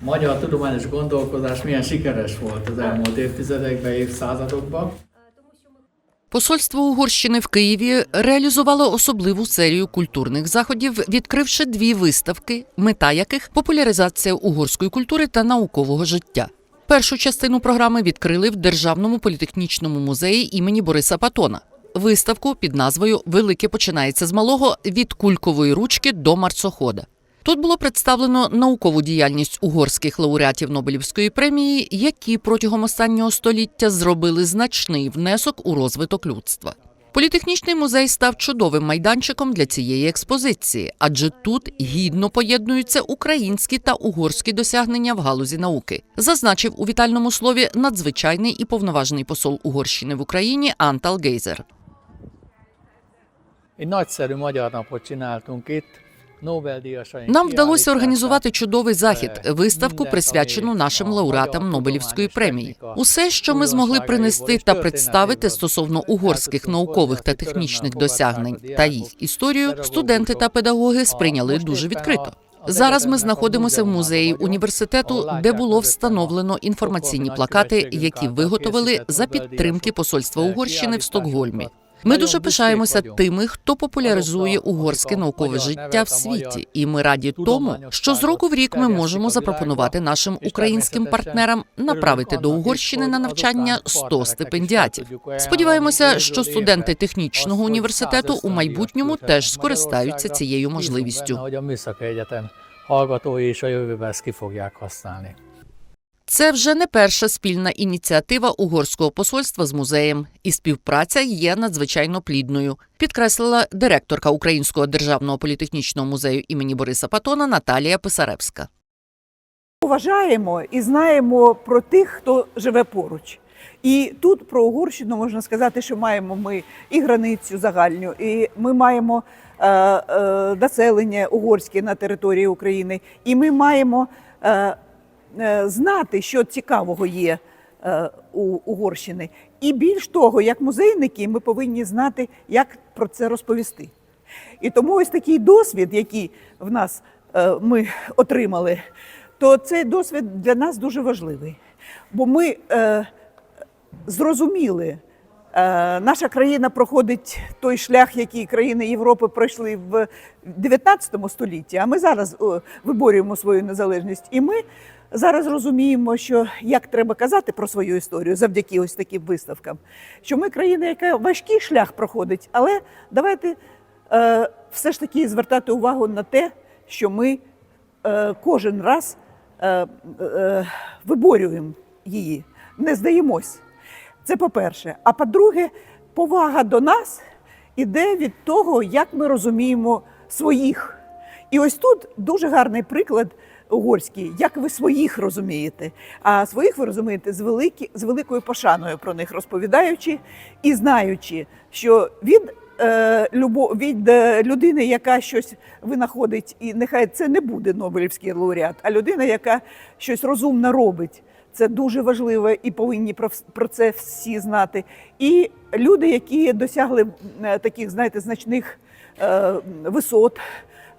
magyar tudományos gondolkodás milyen sikeres volt az elmúlt évtizedekben, évszázadokban. Посольство Угорщини в Києві реалізувало особливу серію культурних заходів, відкривши дві виставки, мета яких популяризація угорської культури та наукового життя. Першу частину програми відкрили в Державному політехнічному музеї імені Бориса Патона. Виставку під назвою Велике починається з малого від кулькової ручки до марцохода. Тут було представлено наукову діяльність угорських лауреатів Нобелівської премії, які протягом останнього століття зробили значний внесок у розвиток людства. Політехнічний музей став чудовим майданчиком для цієї експозиції, адже тут гідно поєднуються українські та угорські досягнення в галузі науки, зазначив у вітальному слові надзвичайний і повноважний посол Угорщини в Україні Антал Гейзер. Egy nagyszerű magyar napot csináltunk. Нам вдалося організувати чудовий захід, виставку присвячену нашим лауреатам Нобелівської премії. Усе, що ми змогли принести та представити стосовно угорських наукових та технічних досягнень та їх історію, студенти та педагоги сприйняли дуже відкрито. Зараз ми знаходимося в музеї університету, де було встановлено інформаційні плакати, які виготовили за підтримки посольства Угорщини в Стокгольмі. Ми дуже пишаємося тими, хто популяризує угорське наукове життя в світі, і ми раді тому, що з року в рік ми можемо запропонувати нашим українським партнерам направити до Угорщини на навчання 100 стипендіатів. Сподіваємося, що студенти технічного університету у майбутньому теж скористаються цією можливістю. Hallgatói is a jövőben ezt ki fogják használni. Це вже не перша спільна ініціатива угорського посольства з музеєм, і співпраця є надзвичайно плідною, підкреслила директорка Українського державного політехнічного музею імені Бориса Патона Наталія Писаревська. Поважаємо і знаємо про тих, хто живе поруч. І тут про Угорщину можна сказати, що маємо ми і границю загальну, і ми маємо е, е, населення угорське на території України, і ми маємо е, знати, що цікавого є е, у Угорщини. І більш того, як музейники, ми повинні знати, як про це розповісти. І тому ось такий досвід, який в нас е, ми отримали, то цей досвід для нас дуже важливий. Бо ми е, зрозуміли, е, наша країна проходить той шлях, який країни Європи пройшли в 19 столітті, а ми зараз виборюємо свою незалежність. І ми зараз розуміємо, що як треба казати про свою історію завдяки ось таким виставкам, що ми країна, яка важкий шлях проходить, але давайте е, все ж таки звертати увагу на те, що ми е, кожен раз е, е, виборюємо її, не здаємось. Це по-перше. А по-друге, повага до нас іде від того, як ми розуміємо своїх. І ось тут дуже гарний приклад угорський, як ви своїх розумієте. А своїх ви розумієте з, великі, з великою пошаною про них розповідаючи і знаючи, що від, е, від е, людини, яка щось винаходить, і нехай це не буде Нобелівський лауреат, а людина, яка щось розумно робить. Це дуже важливо і повинні про, це всі знати. І люди, які досягли е, таких, знаєте, значних висот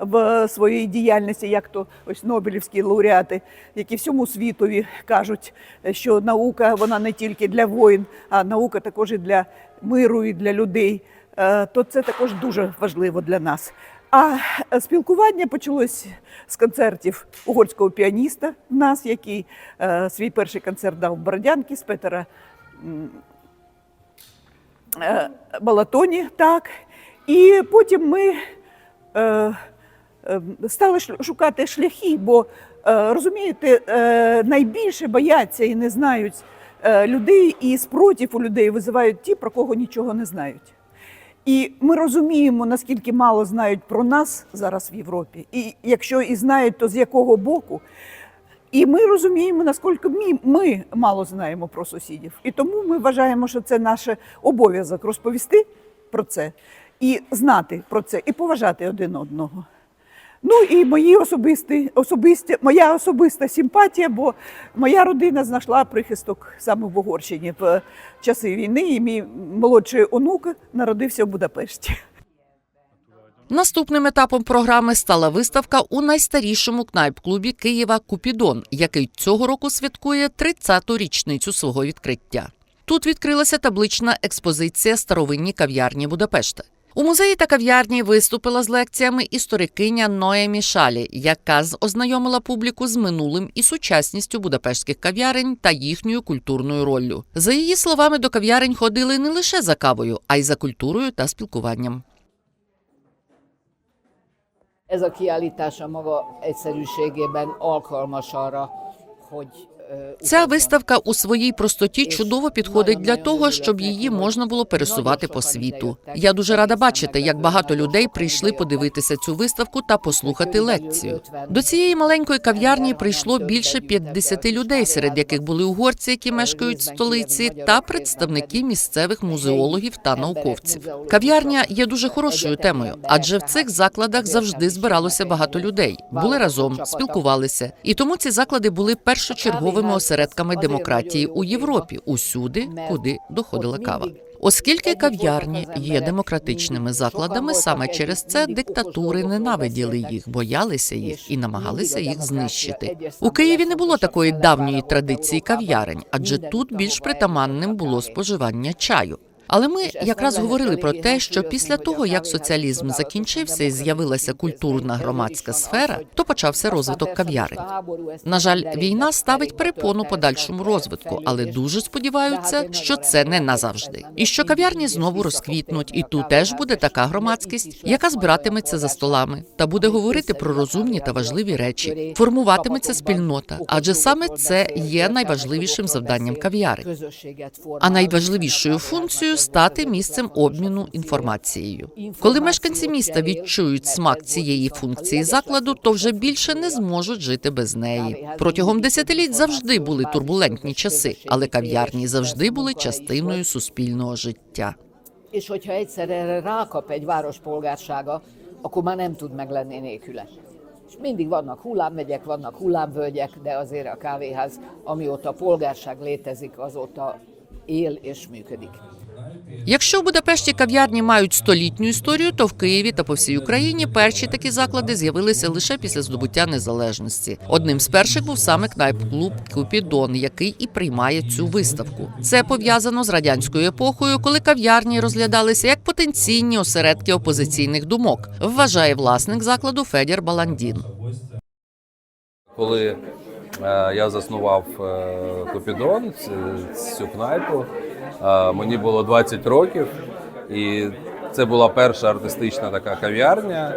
в своїй діяльності, як то ось Нобелівські лауреати, які всьому світові кажуть, що наука вона не тільки для воїн, а наука також і для миру, і для людей. Е, То це також дуже важливо для нас. А спілкування почалось з концертів угорського піаніста в нас, який е, свій перший концерт дав в Бородянці з Петера е, Балатоні. Так. І потім ми е, стали шукати шляхи, бо е, розумієте, е, найбільше бояться і не знають е, людей, і спротив у людей визивають ті, про кого нічого не знають. І ми розуміємо, наскільки мало знають про нас зараз в Європі. І якщо і знають, то з якого боку. І ми розуміємо, наскільки ми, ми мало знаємо про сусідів. І тому ми вважаємо, що це наш обов'язок розповісти про це і знати про це, і поважати один одного. Ну і мої особисті, особисті, моя особиста симпатія, бо моя родина знайшла прихисток саме в Угорщині в часи війни, і мій молодший онук народився в Будапешті. Наступним етапом програми стала виставка у найстарішому кнайп-клубі Києва Купідон, який цього року святкує 30-ту річницю свого відкриття. Тут відкрилася таблична експозиція старовинні кав'ярні Будапешта. У музеї та кав'ярні виступила з лекціями історикиня Ноемі Шалі, яка ознайомила публіку з минулим і сучасністю будапештських кав'ярень та їхньою культурною роллю. За її словами, до кав'ярень ходили не лише за кавою, а й за культурою та спілкуванням. Ez a kiállítás a maga egyszerűségében alkalmas arra, hogy Ця виставка у своїй простоті чудово підходить для того, щоб її можна було пересувати по світу. Я дуже рада бачити, як багато людей прийшли подивитися цю виставку та послухати лекцію. До цієї маленької кав'ярні прийшло більше 50 людей, серед яких були угорці, які мешкають в столиці, та представники місцевих музеологів та науковців. Кав'ярня є дуже хорошою темою, адже в цих закладах завжди збиралося багато людей, були разом, спілкувалися, і тому ці заклади були першочерговими осередками демократії у Європі, усюди, куди доходила кава. Оскільки кав'ярні є демократичними закладами, саме через це диктатури ненавиділи їх, боялися їх і намагалися їх знищити. У Києві не було такої давньої традиції кав'ярень, адже тут більш притаманним було споживання чаю. Але ми якраз говорили про те, що після того, як соціалізм закінчився і з'явилася культурна громадська сфера, то почався розвиток кав'ярень. На жаль, війна ставить перепону подальшому розвитку, але дуже сподіваються, що це не назавжди, і що кав'ярні знову розквітнуть, і тут теж буде така громадськість, яка збиратиметься за столами та буде говорити про розумні та важливі речі. Формуватиметься спільнота, адже саме це є найважливішим завданням кав'ярень. А найважливішою функцією стати місцем обміну інформацією. Коли мешканці міста відчують смак цієї функції закладу, то вже більше не зможуть жити без неї. Протягом десятиліть завжди були турбулентні часи, але кав'ярні завжди були частиною суспільного життя. És hogyha egyszer erre rákap egy város polgársága, akkor már nem tud meglenni nélküle. És mindig vannak hullámmegyek, vannak hullámvölgyek, de azért a kávéház, amióta polgárság létezik, azóta él és működik. Якщо в Будапешті кав'ярні мають столітню історію, то в Києві та по всій Україні перші такі заклади з'явилися лише після здобуття незалежності. Одним з перших був саме кнайп-клуб Купідон, який і приймає цю виставку. Це пов'язано з радянською епохою, коли кав'ярні розглядалися як потенційні осередки опозиційних думок, вважає власник закладу Федір Баландін. Коли е, я заснував е, Купідон, цю кнайпу, мені було 20 років, і це була перша артистична така кав'ярня.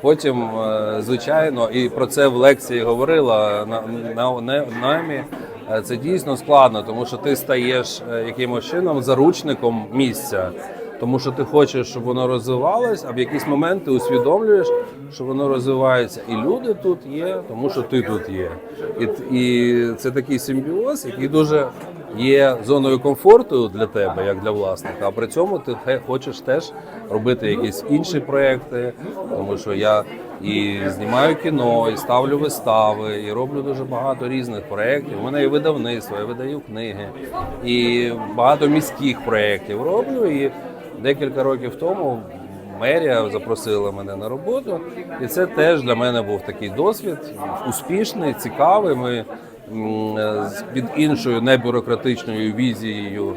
Потім, е, звичайно, і про це в лекції говорила на, на, на, Наомі, е, Це дійсно складно, тому що ти стаєш е, якимось чином заручником місця. Тому що ти хочеш, щоб воно розвивалось, а в якийсь момент ти усвідомлюєш, що воно розвивається, і люди тут є, тому що ти тут є. І, і це такий симбіоз, який дуже є зоною комфорту для тебе, як для власника. А при цьому ти хочеш теж робити якісь інші проекти, тому що я і знімаю кіно, і ставлю вистави, і роблю дуже багато різних проєктів. У мене є видавництво, я видаю книги, і багато міських проєктів роблю. І декілька років тому мерія запросила мене на роботу, і це теж для мене був такий досвід успішний, цікавий. Ми під іншою небюрократичною візією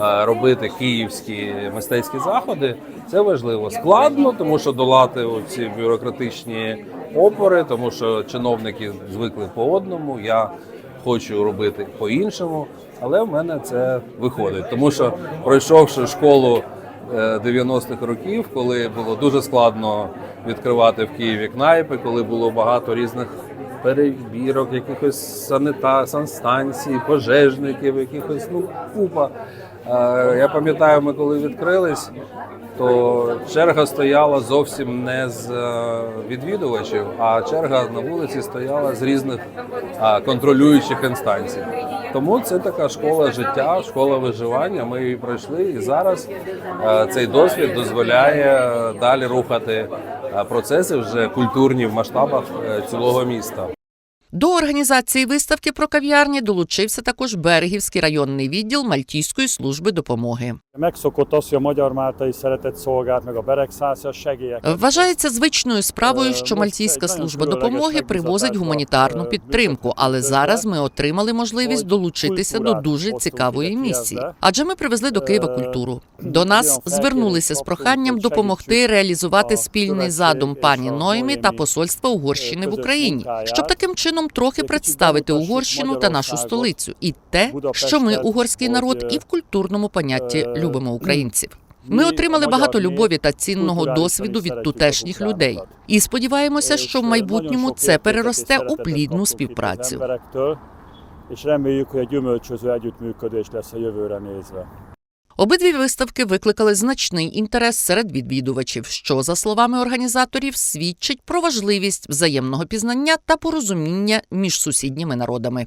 е, робити київські мистецькі заходи. Це важливо. Складно, тому що долати ці бюрократичні опори, тому що чиновники звикли по одному. Я хочу робити по-іншому, але в мене це виходить, тому що пройшовши школу 90-х років, коли було дуже складно відкривати в Києві кнайпи, коли було багато різних перебірок, якихось санита, санстанцій, пожежників, якихось ну купа. Я пам'ятаю, ми коли відкрились, то черга стояла зовсім не з е, відвідувачів, а черга на вулиці стояла з різних контролюючих інстанцій. Тому це така школа життя, школа виживання. Ми її пройшли, і зараз е, цей досвід дозволяє далі рухати е, процеси вже культурні в масштабах цілого міста. До організації виставки про кав'ярні долучився також Берегівський районний відділ Мальтійської служби допомоги. Вважається звичною справою, що Мальтійська служба допомоги привозить гуманітарну підтримку, але зараз ми отримали можливість долучитися до дуже цікавої місії. Адже ми привезли до Києва культуру. До нас звернулися з проханням допомогти реалізувати спільний задум пані Ноймі та посольства Угорщини в Україні, щоб таким чином трохи представити Угорщину та нашу столицю, і те, що ми, угорський народ, і в культурному понятті любимо українців. Ми отримали багато любові та цінного досвіду від тутешніх людей, і сподіваємося, що в майбутньому це переросте у плідну співпрацю. És reméljük, hogy egy gyümölcsöző együttműködés lesz a jövőre nézve. Обидві виставки викликали значний інтерес серед відвідувачів, що, за словами організаторів, свідчить про важливість взаємного пізнання та порозуміння між сусідніми народами.